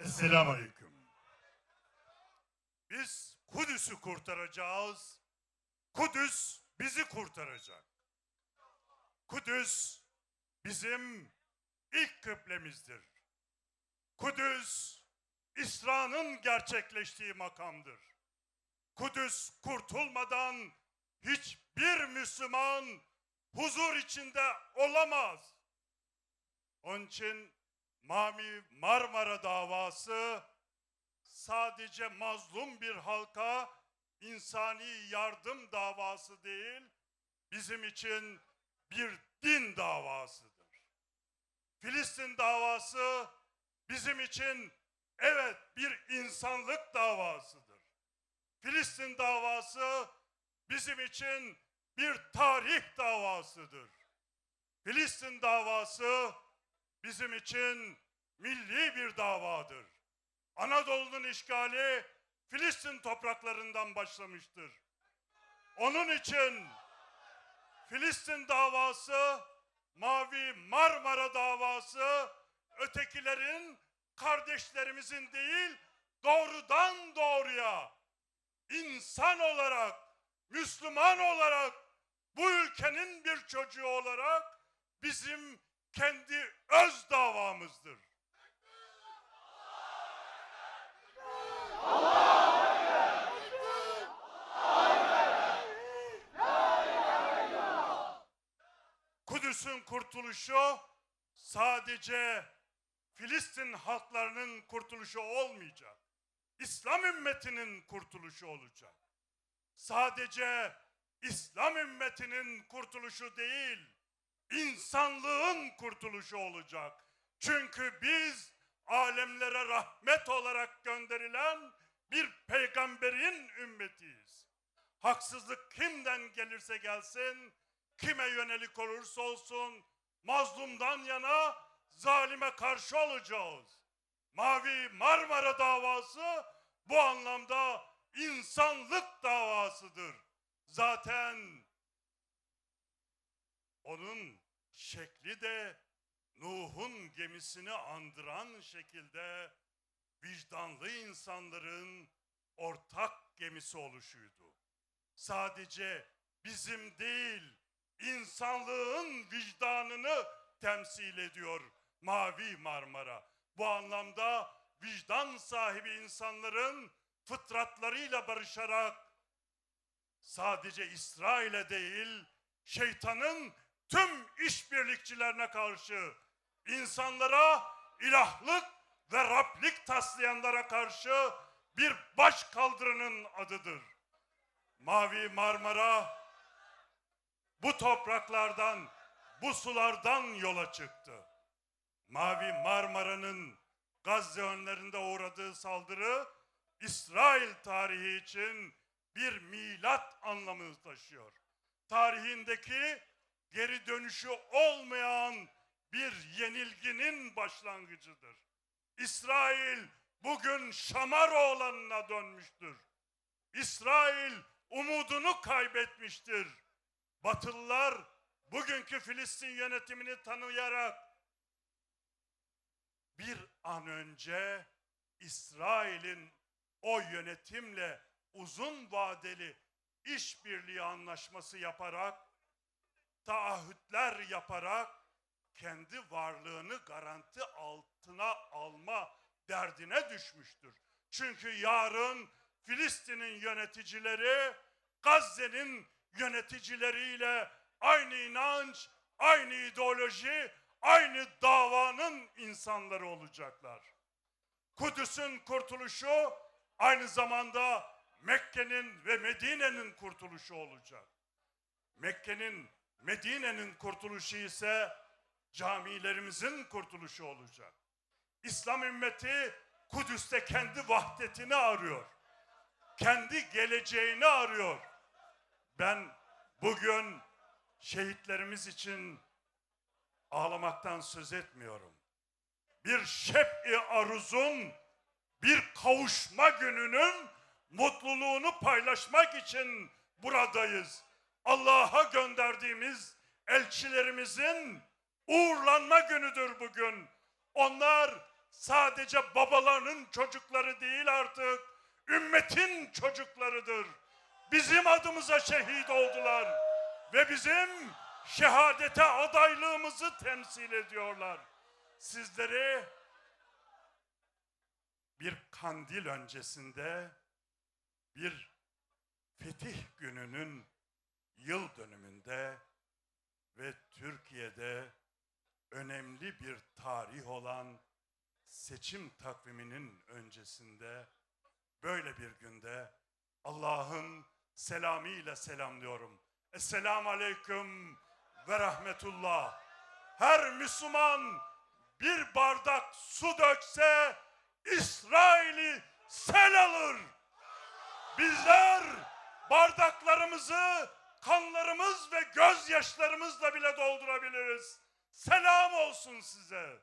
Esselamu Aleyküm. Biz Kudüs'ü kurtaracağız. Kudüs bizi kurtaracak. Kudüs bizim ilk kıblemizdir. Kudüs İsra'nın gerçekleştiği makamdır. Kudüs kurtulmadan hiçbir Müslüman huzur içinde olamaz. Onun için Mami Marmara davası sadece mazlum bir halka insani yardım davası değil, bizim için bir din davasıdır. Filistin davası bizim için evet bir insanlık davasıdır. Filistin davası bizim için bir tarih davasıdır. Filistin davası bizim için milli bir davadır. Anadolu'nun işgali Filistin topraklarından başlamıştır. Onun için Filistin davası, Mavi Marmara davası ötekilerin kardeşlerimizin değil doğrudan doğruya insan olarak, Müslüman olarak, bu ülkenin bir çocuğu olarak bizim kendi öz davamızdır. Kudüs'ün kurtuluşu sadece Filistin halklarının kurtuluşu olmayacak. İslam ümmetinin kurtuluşu olacak. Sadece İslam ümmetinin kurtuluşu değil, insanlığın kurtuluşu olacak. Çünkü biz alemlere rahmet olarak gönderilen bir peygamberin ümmetiyiz. Haksızlık kimden gelirse gelsin, kime yönelik olursa olsun, mazlumdan yana zalime karşı olacağız. Mavi Marmara davası bu anlamda insanlık davasıdır. Zaten onun şekli de Nuh'un gemisini andıran şekilde vicdanlı insanların ortak gemisi oluşuydu. Sadece bizim değil, insanlığın vicdanını temsil ediyor Mavi Marmara. Bu anlamda vicdan sahibi insanların fıtratlarıyla barışarak sadece İsrail'e değil, şeytanın tüm işbirlikçilerine karşı, insanlara ilahlık ve Rablik taslayanlara karşı bir baş kaldırının adıdır. Mavi Marmara bu topraklardan, bu sulardan yola çıktı. Mavi Marmara'nın Gazze önlerinde uğradığı saldırı İsrail tarihi için bir milat anlamı taşıyor. Tarihindeki geri dönüşü olmayan bir yenilginin başlangıcıdır. İsrail bugün Şamaroğlan'ına dönmüştür. İsrail umudunu kaybetmiştir. Batılılar bugünkü Filistin yönetimini tanıyarak bir an önce İsrail'in o yönetimle uzun vadeli işbirliği anlaşması yaparak taahhütler yaparak kendi varlığını garanti altına alma derdine düşmüştür. Çünkü yarın Filistin'in yöneticileri Gazze'nin yöneticileriyle aynı inanç, aynı ideoloji, aynı davanın insanları olacaklar. Kudüs'ün kurtuluşu aynı zamanda Mekke'nin ve Medine'nin kurtuluşu olacak. Mekke'nin, Medine'nin kurtuluşu ise camilerimizin kurtuluşu olacak. İslam ümmeti Kudüs'te kendi vahdetini arıyor. Kendi geleceğini arıyor. Ben bugün şehitlerimiz için ağlamaktan söz etmiyorum. Bir şep-i aruzun, bir kavuşma gününün mutluluğunu paylaşmak için buradayız. Allah'a gönderdiğimiz elçilerimizin uğurlanma günüdür bugün. Onlar sadece babalarının çocukları değil artık, ümmetin çocuklarıdır. Bizim adımıza şehit oldular ve bizim şehadete adaylığımızı temsil ediyorlar. Sizleri bir kandil öncesinde bir fetih gününün yıl dönümünde ve Türkiye'de önemli bir tarih olan seçim takviminin öncesinde böyle bir günde Allah'ın selamıyla selamlıyorum. Esselamu aleyküm ve rahmetullah. Her Müslüman bir bardak su dökse İsrail'i sel alır. Bizler bardaklarımızı kanlarımız ve gözyaşlarımızla bile doldurabiliriz. Selam olsun size.